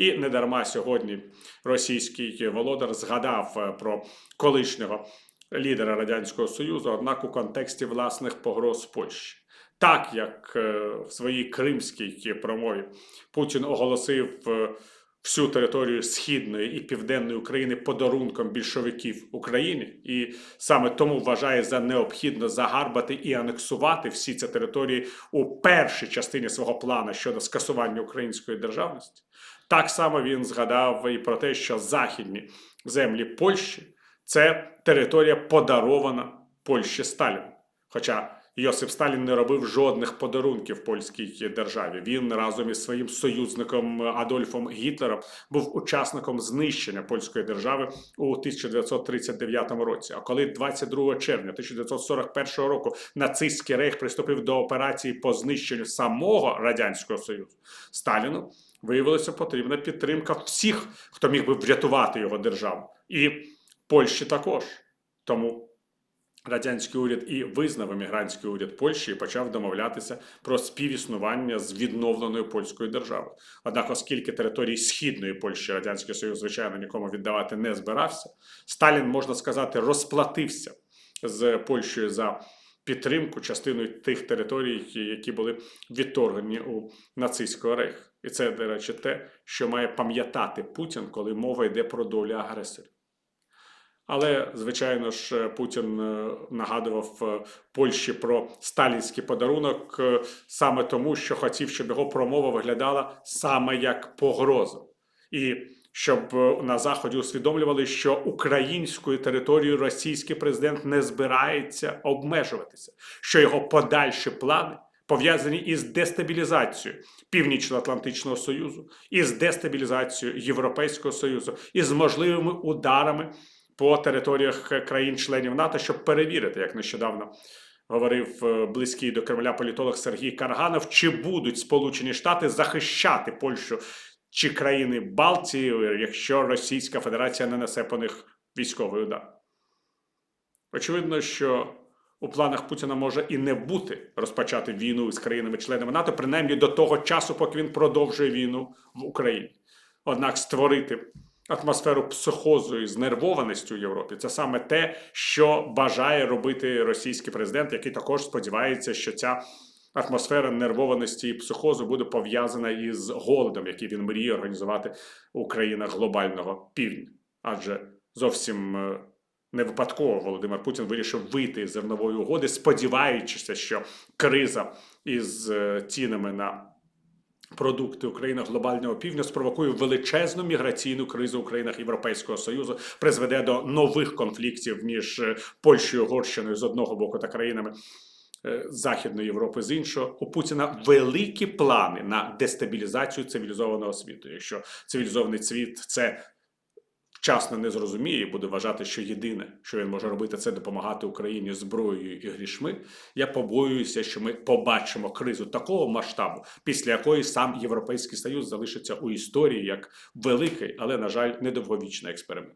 І недарма сьогодні російський володар згадав е, про колишнього лідера радянського союзу, однак у контексті власних погроз Польщі. Так як е, в своїй кримській промові Путін оголосив е, всю територію східної і південної України подарунком більшовиків Україні, і саме тому вважає за необхідно загарбати і анексувати всі ці території у першій частині свого плану щодо скасування української державності. Так само він згадав і про те, що західні землі Польщі це територія подарована Польщі Сталіну. Хоча Йосип Сталін не робив жодних подарунків польській державі. Він разом із своїм союзником Адольфом Гітлером був учасником знищення польської держави у 1939 році. А коли 22 червня 1941 року нацистський рейх приступив до операції по знищенню самого радянського союзу, Сталіну виявилося потрібна підтримка всіх, хто міг би врятувати його державу, і Польщі також. Тому радянський уряд і визнав емігрантський уряд Польщі і почав домовлятися про співіснування з відновленою польською державою. Однак, оскільки території східної Польщі радянський Союз, звичайно, нікому віддавати не збирався, Сталін можна сказати розплатився з Польщею за підтримку частиною тих територій, які були відторгнені у нацистського рейху. І це, до речі, те, що має пам'ятати Путін, коли мова йде про долю агресорів. Але, звичайно ж, Путін е, нагадував е, Польщі про сталінський подарунок е, саме тому, що хотів, щоб його промова виглядала саме як погроза. І щоб е, на заході усвідомлювали, що українською територією російський президент не збирається обмежуватися, що його подальші плани пов'язані із дестабілізацією Північно-Атлантичного Союзу, із дестабілізацією Європейського Союзу, із можливими ударами по територіях країн-членів НАТО, щоб перевірити, як нещодавно говорив е, близький до Кремля політолог Сергій Карганов, чи будуть Сполучені Штати захищати Польщу чи країни Балтії, якщо Російська Федерація не несе по них військовий удар. Очевидно, що у планах Путіна може і не бути розпочати війну з країнами-членами НАТО, принаймні до того часу, поки він продовжує війну в Україні. Однак створити атмосферу психозу і знервованості у Європі це саме те, що бажає робити російський президент, який також сподівається, що ця атмосфера нервованості і психозу буде пов'язана із голодом, який він мріє організувати у країнах глобального півдня. Адже зовсім е, не випадково Володимир Путін вирішив вийти з зернової угоди, сподіваючись, що криза із е, цінами на продукти Україна глобального півдня спровокує величезну міграційну кризу у країнах Європейського союзу, призведе до нових конфліктів між е, Польщею, Угорщиною з одного боку та країнами. е, Західної Європи з іншого у Путіна великі плани на дестабілізацію цивілізованого світу. Якщо цивілізований світ це вчасно не зрозуміє і буде вважати, що єдине, що він може робити, це допомагати Україні зброєю і грішми. Я побоююся, що ми побачимо кризу такого масштабу, після якої сам Європейський Союз залишиться у історії як великий, але на жаль, недовговічний експеримент.